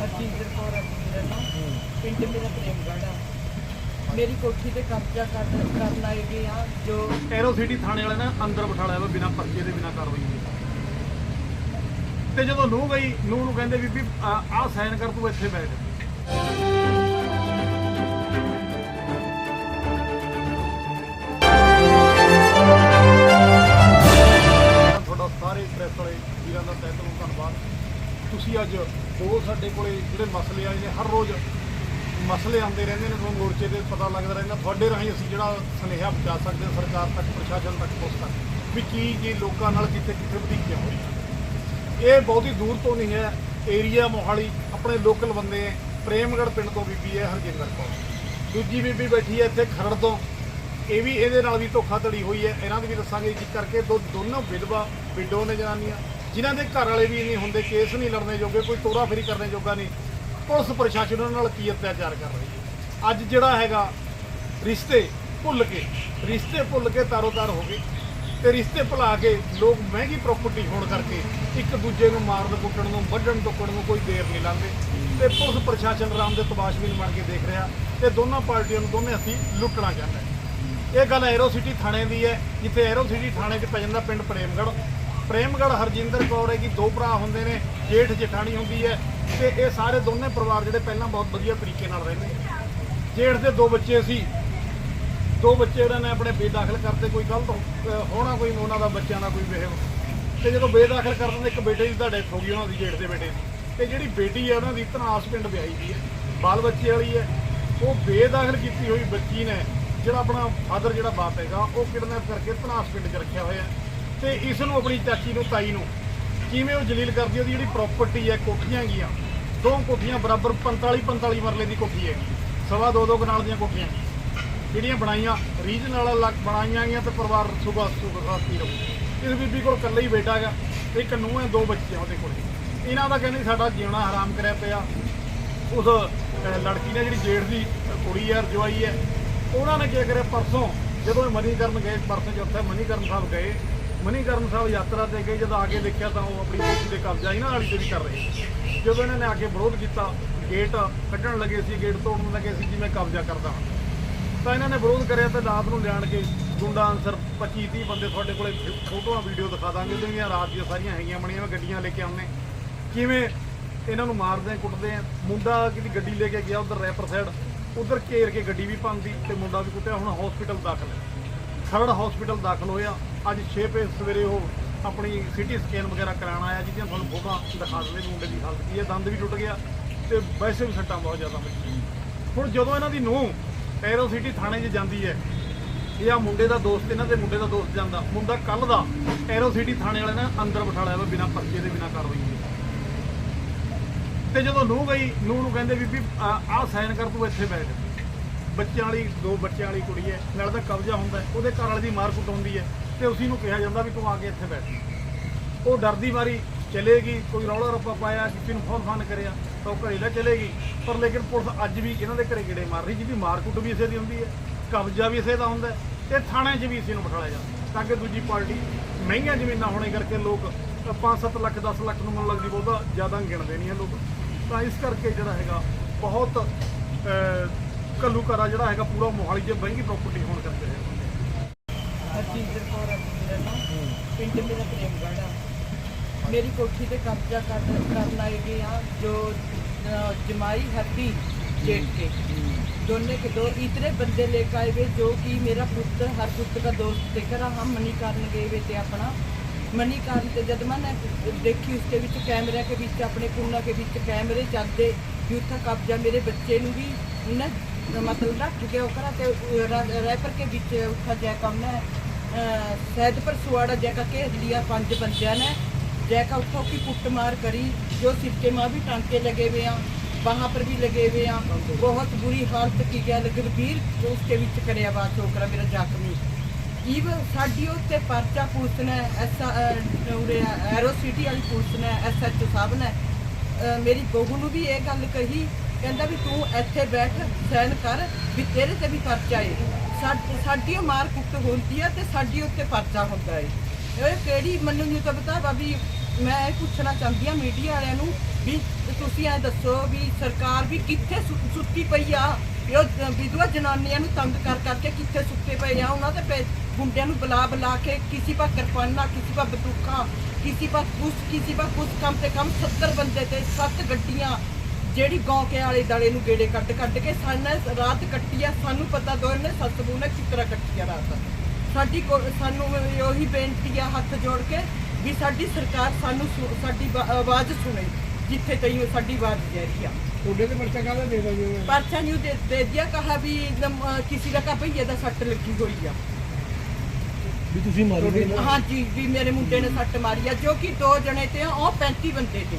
ਹਰਜਿੰਦਰ ਕੌਰ ਹੈ ਜੀ ਮੇਰਾ ਨਾਮ ਪਿੰਡ ਮੇਰਾ ਪ੍ਰੇਮਗੜ੍ਹ ਆ। ਮੇਰੀ ਕੋਠੀ ਤੇ ਕਬਜ਼ਾ ਕਰ ਕਰਨ ਆਏ ਗਏ ਆ ਜੋ ਐਰੋ ਸਿਟੀ ਥਾਣੇ ਵਾਲੇ ਨੇ ਅੰਦਰ ਬਿਠਾ ਲਿਆ ਵਾ ਬਿਨਾਂ ਪਰਚੇ ਦੇ ਬਿਨਾਂ ਕਾਰਵਾਈ ਦੇ। ਤੇ ਜਦੋਂ ਨੂੰ ਗਈ ਨੂੰ ਨੂੰ ਕਹਿੰਦੇ ਬੀਬੀ ਆਹ ਸਾਈਨ ਕਰ ਤੂੰ ਇੱਥੇ ਬੈਠ। ਤੁਹਾਡਾ ਸਾਰੇ ਪ੍ਰੈਸ ਵਾਲੇ ਵੀਰਾਂ ਦਾ ਤਹਿ ਦਿਲੋਂ ਧੰਨਵਾਦ। ਤੁਸੀਂ ਅੱਜ ਦੋ ਸਾਡੇ ਕੋਲੇ ਜਿਹੜੇ ਮਸਲੇ ਆਏ ਨੇ, ਹਰ ਰੋਜ਼ ਮਸਲੇ ਆਉਂਦੇ ਰਹਿੰਦੇ ਨੇ, ਤੁਹਾਨੂੰ ਮੋਰਚੇ ਤੇ ਪਤਾ ਲੱਗਦਾ ਰਹਿੰਦਾ। ਤੁਹਾਡੇ ਰਾਹੀਂ ਅਸੀਂ ਜਿਹੜਾ ਸੁਨੇਹਾ ਪਹੁੰਚਾ ਸਕਦੇ ਹਾਂ, ਸਰਕਾਰ ਤੱਕ, ਪ੍ਰਸ਼ਾਸਨ ਤੱਕ ਪਹੁੰਚ ਤੱਕ, ਵੀ ਕੀ ਕੀ ਲੋਕਾਂ ਨਾਲ ਕਿੱਥੇ ਕਿੱਥੇ ਵਧੀਕੀਆਂ ਹੋ ਰਹੀਆਂ ਇਹ ਬਹੁਤੀ ਦੂਰ ਤੋਂ ਨਹੀਂ ਹੈ। ਏਰੀਆ ਮੋਹਾਲੀ, ਆਪਣੇ ਲੋਕਲ ਬੰਦੇ ਹੈ। ਪ੍ਰੇਮਗੜ੍ਹ ਪਿੰਡ ਤੋਂ ਬੀਬੀ ਹੈ ਹਰਜਿੰਦਰ ਕੌਰ। ਦੂਜੀ ਬੀਬੀ ਬੈਠੀ ਹੈ ਇੱਥੇ ਖਰੜ ਤੋਂ। ਇਹ ਵੀ ਇਹਦੇ ਨਾਲ ਵੀ ਧੋਖਾਧੜੀ ਹੋਈ ਹੈ। ਇਹਨਾਂ ਦੀ ਵੀ ਦੱਸਾਂਗੇ ਕੀ ਕਰਕੇ ਦੋ ਦੋਨੋਂ ਵਿਧਵਾ, ਵਿਡੋ ਨੇ ਜਨਾਨੀਆਂ। ਜਿਨ੍ਹਾਂ ਦੇ ਘਰ ਵਾਲੇ ਵੀ ਨਹੀਂ ਹੁੰਦੇ, ਕੇਸ ਨਹੀਂ ਲੜਨੇ ਜੋਗੇ, ਕੋਈ ਤੋਰਾ ਫੇਰੀ ਕਰਨੇ ਜੋਗਾ ਨਹੀਂ। ਪੁਲਿਸ ਪ੍ਰਸ਼ਾਸਨ ਉਹਨਾਂ ਨਾਲ ਕੀ ਅਤਿਆਚਾਰ ਕਰ ਰਹੀ ਹੈ? ਅੱਜ ਜਿਹੜਾ ਹੈਗਾ ਰਿਸ਼ਤੇ ਭੁੱਲ ਕੇ, ਰਿਸ਼ਤੇ ਭੁੱਲ ਕੇ ਤਾਰੋ ਤਾਰ ਹੋ ਗਏ ਤੇ ਰਿਸ਼ਤੇ ਭੁਲਾ ਕੇ ਲੋਕ ਮਹਿੰਗੀ ਪ੍ਰਾਪਰਟੀ ਹੋਣ ਕਰਕੇ ਇੱਕ ਦੂਜੇ ਨੂੰ ਮਾਰਨ, ਕੁੱਟਣ ਨੂੰ, ਵੱਢਣ, ਟੁੱਕਣ ਨੂੰ ਕੋਈ ਦੇਰ ਨਹੀਂ ਲਾਉਂਦੇ। ਤੇ ਪੁਲਿਸ ਪ੍ਰਸ਼ਾਸਨ ਰਾਮ ਦੇ ਤਬਾਸ਼ਬੀਨ ਬਣ ਕੇ ਦੇਖ ਰਿਹਾ ਤੇ ਦੋਨਾਂ ਪਾਰਟੀਆਂ ਨੂੰ ਦੋਨੇ ਅਸੀਂ ਲੁੱਟਣਾ ਚਾਹੁੰਦੇ ਇਹ ਗੱਲ ਐਰੋ ਸਿਟੀ ਥਾਣੇ ਦੀ ਹੈ, ਜਿੱਥੇ ਐਰੋ ਸਿਟੀ ਥਾਣੇ 'ਚ ਪੈ ਜਾਂਦਾ ਪਿੰਡ ਪ੍ਰੇਮਗੜ੍ਹ। ਪ੍ਰੇਮਗੜ੍ਹ ਹਰਜਿੰਦਰ ਕੌਰ ਹੈ ਕਿ ਦੋ ਭਰਾ ਹੁੰਦੇ ਨੇ, ਜੇਠ ਜਠਾਣੀ ਹੁੰਦੀ ਹੈ ਤੇ ਇਹ ਸਾਰੇ ਦੋਨੇ ਪਰਿਵਾਰ ਜਿਹੜੇ ਪਹਿਲਾਂ ਬਹੁਤ ਵਧੀਆ ਤਰੀਕੇ ਨਾਲ ਰਹਿੰਦੇ ਜੇਠ ਦੇ ਦੋ ਬੱਚੇ ਸੀ। ਦੋ ਬੱਚੇ ਉਹਨਾਂ ਨੇ ਆਪਣੇ ਬੇਦਾਖਲ ਕਰਤੇ, ਕੋਈ ਗਲਤ ਹੋਣਾ ਕੋਈ ਉਹਨਾਂ ਦਾ ਬੱਚਿਆਂ ਦਾ ਕੋਈ ਵੇਹ ਤੇ ਜਦੋਂ ਬੇਦਾਖਲ ਕਰ ਦਿੰਦੇ ਇੱਕ ਬੇਟੇ ਦੀ ਤਾਂ ਡੈਥ ਹੋ ਗਈ, ਉਹਨਾਂ ਦੀ ਜੇਠ ਦੇ ਬੇਟੇ ਦੀ। ਤੇ ਜਿਹੜੀ ਬੇਟੀ ਹੈ, ਉਹਨਾਂ ਦੀ ਧਨਾਸ ਪਿੰਡ ਵਿਆਹੀ ਦੀ ਹੈ। ਬਾਲ ਬੱਚੇ ਵਾਲੀ ਹੈ। ਉਹ ਬੇਦਾਖਲ ਕੀਤੀ ਹੋਈ ਬੱਚੀ ਨੇ, ਜਿਹੜਾ ਆਪਣਾ ਫਾਦਰ ਜਿਹੜਾ ਬਾਪ ਹੈਗਾ, ਉਹ ਕਿਡਨੈਪ ਕਰਕੇ ਤਨਾਸ ਪਿੰਡ 'ਚ ਰੱਖਿਆ ਹੋਇਆ ਹੈ। ਤੇ ਇਸ ਨੂੰ ਆਪਣੀ ਚਾਚੀ ਨੂੰ, ਤਾਈ ਨੂੰ। ਕਿਵੇਂ ਉਹ ਜਲੀਲ ਕਰਦੀ ਉਹਦੀ ਜਿਹੜੀ ਪ੍ਰਾਪਰਟੀ ਹੈ ਕੋਠੀਆਂ ਹੈਗੀਆਂ। ਦੋ ਕੋਠੀਆਂ, ਬਰਾਬਰ 45 45 ਮਰਲੇ ਦੀ ਕੋਠੀ ਹੈਗੀ। ਸਵਾ ਦੋ ਦੋ ਕਨਾਲ ਦੀਆਂ ਕੋਠੀਆਂ ਜਿਹੜੀਆਂ ਬਣਾਈਆਂ, ਰੀਜਨਲ ਅਲੱਗ ਬਣਾਈਆਂ ਗਈਆਂ ਤੇ ਪਰਿਵਾਰ ਸੁਬਾ ਸੁਖਾਤੀ ਰਹੂ। ਇਸ ਬੀਬੀ ਕੋਲ ਇਕੱਲਾ ਹੀ ਬੇਟਾ ਹੈਗਾ ਤੇ ਇੱਕ ਨੂੰ ਹੈ, ਦੋ ਬੱਚੇ ਆ ਉਹਦੇ ਕੋਲ। ਇਹਨਾਂ ਦਾ ਕਹਿੰਦੇ ਸਾਡਾ ਜਿਉਣਾ ਹਰਾਮ ਕਰਿਆ ਪਿਆ। ਉਸ ਲੜਕੀ ਨੇ ਜਿਹੜੀ ਜੇਠ ਦੀ ਕੁੜੀ ਹੈ ਰਜਵਾਈ ਹੈ, ਉਹਨਾਂ ਨੇ ਕੀ ਕਰਿਆ, ਪਰਸੋਂ ਜਦੋਂ ਇਹ ਮਨੀਕਰਨ ਗਏ, ਪਰਸੋਂ ਚੌਥੇ ਮਨੀਕਰਨ ਸਾਹਿਬ ਗਏ ਮਨੀਕਰਨ ਸਾਹਿਬ ਯਾਤਰਾ ਤੇ ਗਏ, ਜਦੋਂ ਆ ਕੇ ਦੇਖਿਆ ਤਾਂ ਉਹ ਆਪਣੀ ਕੋਠੀ ਦੇ ਕਬਜ਼ਾ ਇਹਨਾਂ ਵਾਲੀ ਤੇ ਵੀ ਕਰ ਰਹੇ ਜਦੋਂ ਇਹਨਾਂ ਨੇ ਆ ਕੇ ਵਿਰੋਧ ਕੀਤਾ ਗੇਟ ਕੱਢਣ ਲੱਗੇ ਸੀ ਗੇਟ ਤੋੜਨ ਲੱਗੇ ਸੀ, ਜਿਵੇਂ ਕਬਜ਼ਾ ਕਰਦਾ ਹਾਂ। ਤਾਂ ਇਹਨਾਂ ਨੇ ਵਿਰੋਧ ਕਰਿਆ ਤੇ ਰਾਤ ਨੂੰ ਲਿਆਣ ਕੇ ਗੁੰਡਾ ਅਨਸਰ 25 30 ਬੰਦੇ ਤੁਹਾਡੇ ਕੋਲੇ ਫੋਟੋਆਂ ਵੀਡੀਓ ਦਿਖਾ ਦਾਂਗੇ। ਉਹਦੀਆਂ ਰਾਤ ਦੀਆਂ ਸਾਰੀਆਂ ਹੈਗੀਆਂ, ਬਣੀਆਂ ਹੋਈਆਂ ਗੱਡੀਆਂ ਲੈ ਕੇ ਆਉਂਦੇ। ਕਿਵੇਂ ਇਹਨਾਂ ਨੂੰ ਮਾਰਦੇ ਆ ਕੁੱਟਦੇ ਆ? ਮੁੰਡਾ ਕਿਤੇ ਗੱਡੀ ਲੈ ਕੇ ਗਿਆ, ਉਧਰ ਰੈਪਰ ਸਾਈਡ, ਉਧਰ ਘੇਰ ਕੇ ਗੱਡੀ ਵੀ ਪਾਉਂਦੀ ਤੇ ਮੁੰਡਾ ਵੀ ਕੁੱਟਿਆ, ਹੁਣ ਹਸਪੀਟਲ ਦਾਖਲ ਹੈ। ਖਰੜ ਹਸਪੀਟਲ ਦਾਖਲ ਹੋਇਆ। ਅੱਜ 6 ਵਜੇ ਸਵੇਰੇ ਉਹ ਆਪਣੀ ਸਿਟੀ ਸਕੈਨ ਵਗੈਰਾ ਕਰਾਉਣ ਆਇਆ, ਜਿਹਦੀਆਂ ਤੁਹਾਨੂੰ ਫੋਟੋਆਂ ਦਿਖਾ ਦਿੰਦੇ ਮੁੰਡੇ ਦੀ ਹਾਲਤ ਕੀ ਹੈ, ਦੰਦ ਵੀ ਟੁੱਟ ਗਿਆ ਤੇ ਵੈਸੇ ਵੀ ਸੱਟਾਂ ਬਹੁਤ ਜ਼ਿਆਦਾ ਵੱਜੀਆਂ ਹੁਣ ਜਦੋਂ ਇਹਨਾਂ ਦੀ ਨੂੰਹ ਐਰੋ ਸਿਟੀ ਥਾਣੇ 'ਚ ਜਾਂਦੀ ਹੈ, ਇਹ ਆ ਮੁੰਡੇ ਦਾ ਦੋਸਤ, ਇਹਨਾਂ ਦੇ ਮੁੰਡੇ ਦਾ ਦੋਸਤ ਜਾਂਦਾ। ਮੁੰਡਾ ਕੱਲ ਦਾ ਐਰੋ ਸਿਟੀ ਥਾਣੇ ਵਾਲੇ ਨੇ ਅੰਦਰ ਬਿਠਾ ਲਿਆ ਵਾ ਬਿਨਾਂ ਪਰਚੇ ਦੇ, ਬਿਨਾਂ ਕਾਰਵਾਈ ਦੇ। ਤੇ ਜਦੋਂ ਨੂੰ ਗਈ ਨੂੰ ਨੂੰ ਕਹਿੰਦੇ ਬੀਬੀ ਆਹ ਸਾਈਨ ਕਰ, ਤੂੰ ਇੱਥੇ ਬੈਠ ਬੱਚਿਆਂ ਵਾਲੀ ਦੋ ਬੱਚਿਆਂ ਵਾਲੀ ਕੁੜੀ ਹੈ ਨਾਲ ਦਾ ਕਬਜ਼ਾ ਹੁੰਦਾ ਹੈ, ਉਹਦੇ ਘਰ ਵਾਲੇ ਦੀ ਮਾਰ ਕੁੱਟ ਹੁੰਦੀ ਹੈ ਤੇ ਉਸੇ ਨੂੰ ਕਿਹਾ ਜਾਂਦਾ ਵੀ ਤੂੰ ਆ ਕੇ ਇੱਥੇ ਬੈਠ। ਉਹ ਡਰਦੀ ਮਾਰੀ ਚਲੇਗੀ ਕੋਈ ਰੌਲਾ ਰੱਪਾ ਪਾਇਆ ਕਿਸੇ ਨੂੰ ਫੋਨ ਫਾਨ ਕਰਿਆ ਤਾਂ ਉਹ ਘਰੇ ਲੈ ਚਲੇਗੀ। ਪਰ ਲੇਕਿਨ ਪੁਲਿਸ ਅੱਜ ਵੀ ਇਹਨਾਂ ਦੇ ਘਰੇ ਗੇੜੇ ਮਾਰ ਰਹੀ ਜਿਹਦੀ ਮਾਰ ਕੁੱਟ ਵੀ ਇਸੇ ਦੀ ਹੁੰਦੀ ਹੈ ਕਬਜ਼ਾ ਵੀ ਇਸੇ ਦਾ ਹੁੰਦਾ ਹੈ ਤੇ ਥਾਣੇ 'ਚ ਵੀ ਇਸੇ ਨੂੰ ਬਿਠਾਇਆ ਜਾਂਦਾ ਤਾਂ ਕਿ ਦੂਜੀ ਪਾਰਟੀ ਮਹਿੰਗੀਆਂ ਜ਼ਮੀਨਾਂ ਹੋਣੇ ਕਰਕੇ ਲੋਕ 5-7 ਲੱਖ 10 ਲੱਖ ਨੂੰ ਮਨ ਲੱਗਦੀ ਬਹੁਤਾ ਜ਼ਿਆਦਾ ਗਿਣਦੇ ਨਹੀਂ ਹੈ ਲੋਕ। ਤਾਂ ਇਸ ਕਰਕੇ ਜਿਹੜਾ ਹੈਗਾ ਬਹੁਤ ਅਹ, ਘੱਲੂਘਾਰਾ ਜਿਹੜਾ ਹੈਗਾ ਪੂਰਾ ਮੋਹਾਲੀ 'ਚ ਮਹਿੰਗੀ ਪ੍ਰਾਪਰਟੀ ਹੋਣ ਕਰਕੇ ਹੈ ਹਰਜਿੰਦਰ ਕੌਰ ਹੈ ਜੀ ਮੇਰਾ ਨਾਮ ਪਿੰਡ ਮੇਰਾ ਪ੍ਰੇਮਗੜ੍ਹ ਆ ਮੇਰੀ ਕੋਠੀ ਤੇ ਕਬਜ਼ਾ ਕਰ ਕਰਨ ਆਏ ਗਏ ਆ ਜੋ ਅ, ਜਮਾਈ ਹੱਦੀ जेठ के दोनों के दो इतने बंदे लेकर आए हुए जो कि मेरा पुत्र हर पुत्र का दोस्त देकर हम मणिकरण गए हुए थे अपना ਮਨੀਕਰਨ ਤੇ ਜਦ ਮੈਂ ਦੇਖੀ ਉਸਕੇ ਵਿੱਚ ਕੈਮਰੇ ਕੇ ਵਿੱਚ ਆਪਣੇ ਕੁੰਨਾ ਕੇ ਵਿੱਚ ਕੈਮਰੇ ਚੱਲਦੇ ਵੀ ਉੱਥੇ ਕਬਜ਼ਾ ਮੇਰੇ ਬੱਚੇ ਨੂੰ ਵੀ ਉਹਨੇ ਮਤਲਬ ਰੱਖ ਕੇ ਉਹ ਤੇ ਰੈਪਰ ਕੇ ਵਿੱਚ ਉੱਥਾ ਜੈ ਕੰਮ ਹੈ ਸੈਦਪੁਰ ਸੁਆੜਾ ਜੈ ਕਾ ਕੇ ਲਿਆ ਪੰਜ ਬੰਦਿਆਂ ਨੇ जय का उठो की कुटमार करी जो सिर के माँ भी टांके लगे हुए हैं वहाँ पर भी लगे हुए हैं बहुत बुरी हालत की गया गंभीर जो उसके विच करया हुआ छोकरा मेरा जख्मी ਈਵ ਸਾਡੀ ਉੱਤੇ ਪਰਚਾ ਪੁਲਿਸ ਨੇ ਐਸ ਉਰੇ ਐਰੋ ਸਿਟੀ ਵਾਲੀ ਪੁਲਿਸ ਨੇ ਐਸਐਚਓ ਸਾਹਿਬ ਨੇ ਅਹ ਮੇਰੀ ਬਹੂ ਨੂੰ ਵੀ ਇਹ ਗੱਲ ਕਹੀ ਕਹਿੰਦਾ ਵੀ ਤੂੰ ਇੱਥੇ ਬੈਠ ਸੈਨ ਕਰ ਵੀ ਤੇਰੇ ਤੇ ਵੀ ਪਰਚਾ ਏ। ਸਾਡ- ਸਾਡੀ ਉਹ ਮਾਰ ਕੁੱਟ ਹੁੰਦੀ ਆ ਤੇ ਸਾਡੀ ਉੱਤੇ ਪਰਚਾ ਹੁੰਦਾ ਏ। ਇਹ ਕਿਹੜੀ ਮੈਨੂੰ ਨਹੀਂ ਤਾਂ ਬਤਾ ਵੀ ਮੈਂ ਇਹ ਪੁੱਛਣਾ ਚਾਹੁੰਦੀ ਆ ਮੀਡੀਆ ਵਾਲਿਆਂ ਨੂੰ ਵੀ ਤੁਸੀਂ ਐ ਦੱਸੋ ਵੀ ਸਰਕਾਰ ਵੀ ਕਿੱਥੇ ਸੁ- ਸੁੱਤੀ ਪਈ ਆ? ਇਹ ਜ- ਵਿਧਵਾ ਜਨਾਨੀਆਂ ਨੂੰ ਤੰਗ ਕਰ ਕਰਕੇ ਕਿੱਥੇ ਸੁੱਤੇ ਪਏ ਆ? ਉਹਨਾਂ ਦੇ ਪੈ- ਗੁੰਡਿਆਂ ਨੂੰ ਬੁਲਾ ਬੁਲਾ ਕੇ ਕਿਸੇ ਪਾ ਕਿਰਪਾਨਾਂ, ਕਿਸੇ ਪਾ ਬੰਦੂਕਾਂ ਕਿਸੇ ਪਾ ਕੁਛ ਕਿਸੇ ਪਾ ਕੁਛ ਕਮ ਤੇ ਕਮ 70 ਬੰਦੇ ਤੇ ਸੱਤ ਗੱਡੀਆਂ ਜਿਹੜੀ ਗਾਂ ਕੇ ਆਲੇ ਦਾਲੇ ਨੂੰ ਗੇੜੇ ਕੱਢ ਕੱਢ ਕੇ ਸਾਨੇ ਰਾਤ ਕੱਟੀ ਆ ਸਾਨੂੰ ਪਤਾ ਦੋਨੇ ਸੱਸ ਬਹੂ ਨੇ ਕਿਸ ਤਰ੍ਹਾਂ ਕੱਟੀ ਆ ਰਾਤ। ਸਾਡੀ ਸਾਨੂੰ ਉਹੀ ਬੇਨਤੀ ਆ ਹੱਥ ਜੋੜ ਕੇ ਵੀ ਸਾਡੀ ਸਰਕਾਰ ਸਾਨੂੰ ਸਾਡੀ ਆਵਾਜ਼ ਸੁਣੇ ਜਿੱਥੇ ਤਈ ਸਾਡੀ ਆਵਾਜ਼ ਜਾ ਰਹੀ ਆ। ਤੁਹਾਡੇ ਤੇ ਪਰਚਾ ਕਾਹਦਾ ਦੇ ਦੋ ਜੀ ਪਰਚਾ ਨੂੰ ਦੇ ਦੇ ਦਿਆ ਕਹਾ ਵੀ ਕਿਸੇ ਦਾ ਕਾ ਭਈਏ ਦਾ ਸੱਟ ਲੱਗੀ ਹੋਈ ਆ। ਵੀ ਤੁਸੀਂ ਮਾਰੋਗੇ ਹਾਂਜੀ ਵੀ ਮੇਰੇ ਮੁੰਡੇ ਨੇ ਸੱਟ ਮਾਰੀ ਆ ਜੋ ਕਿ ਦੋ ਜਣੇ ਤੇ ਆ, ਉਹ 35 ਬੰਦੇ ਤੇ।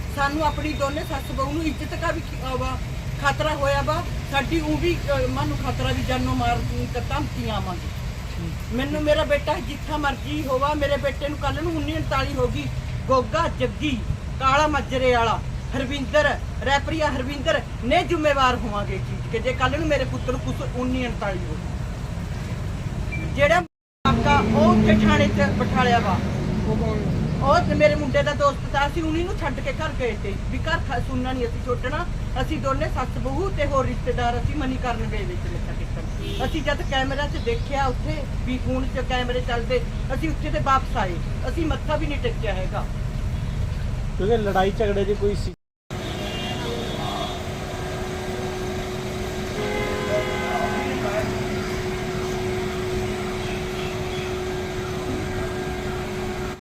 ਸਾਨੂੰ ਆਪਣੀ ਦੋਨੇ ਸੱਸ ਬਹੂ ਨੂੰ ਇੱਜ਼ਤ ਦਾ ਵੀ ਕੀ- ਅਹ ਵਾ ਖਤਰਾ ਹੋਇਆ ਵਾ। ਸਾਡੀ ਉਹ ਵੀ ਅਹ, ਮਨ ਨੂੰ ਖਤਰਾ ਵੀ ਜਾਨੋਂ ਮਾਰ ਧਮਕੀਆਂ ਆਵਾਂਗੇ। ਮੈਨੂੰ ਮੇਰਾ ਬੇਟਾ ਜਿੱਥਾ ਮਰਜ਼ੀ ਹੋਵਾ ਮੇਰੇ ਬੇਟੇ ਨੂੰ ਕੱਲ ਨੂੰ 1939 ਹੋ ਗਈ। ਗੋਗਾ ਜੱਗੀ ਕਾਲਾ ਮੱਜਰੇ ਵਾਲਾ ਹਰਵਿੰਦਰ ਰੈਪਰੀਆ ਹਰਵਿੰਦਰ ਨੇ ਜ਼ਿੰਮੇਵਾਰ ਹੋਵਾਂਗੇ ਇਸ ਚੀਜ਼ ਕਿ ਜੇ ਕੱਲ ਨੂੰ ਮੇਰੇ ਪੁੱਤਰ ਨੂੰ ਕੁਛ 1939 ਹੋ ਗਈ। ਜਿਹੜਾ ਕਾਕਾ ਉਹ ਉੱਥੇ ਥਾਣੇ 'ਚ ਬਿਠਾਲਿਆ ਵਾ। ਉਹ ਕੌਣ ਉਹ ਤੇ ਮੇਰੇ ਮੁੰਡੇ ਦਾ ਦੋਸਤ ਤਾਂ ਅਸੀਂ ਉਹਨੀ ਨੂੰ ਛੱਡ ਕੇ ਘਰ ਗਏ ਤੇ, ਵੀ ਘਰ ਖਾ- ਸੁਣਨਾ ਨਹੀਂ ਅਸੀਂ ਛੋਟਣਾ, ਅਸੀਂ ਦੋਨੇ ਸੱਸ ਬਹੂ ਤੇ ਹੋਰ ਰਿਸ਼ਤੇਦਾਰ ਅਸੀਂ ਮਨੀ ਕਰਨ ਗਏ ਵਿੱਚ ਮੱਥਾ ਟੇਕਣ ਅਸੀਂ ਜਦ ਕੈਮਰਾ 'ਚ ਦੇਖਿਆ ਉੱਥੇ ਵੀ ਫੋਨ 'ਚ ਕੈਮਰੇ ਚੱਲਦੇ, ਅਸੀਂ ਉੱਥੇ ਤੇ ਵਾਪਸ ਆਏ, ਅਸੀਂ ਮੱਥਾ ਵੀ ਨਹੀਂ ਟੇਕਿਆ ਹੈਗਾ। ਕਿਉਂਕਿ ਲੜਾਈ ਝਗੜੇ ਦੀ ਕੋਈ ਸੀ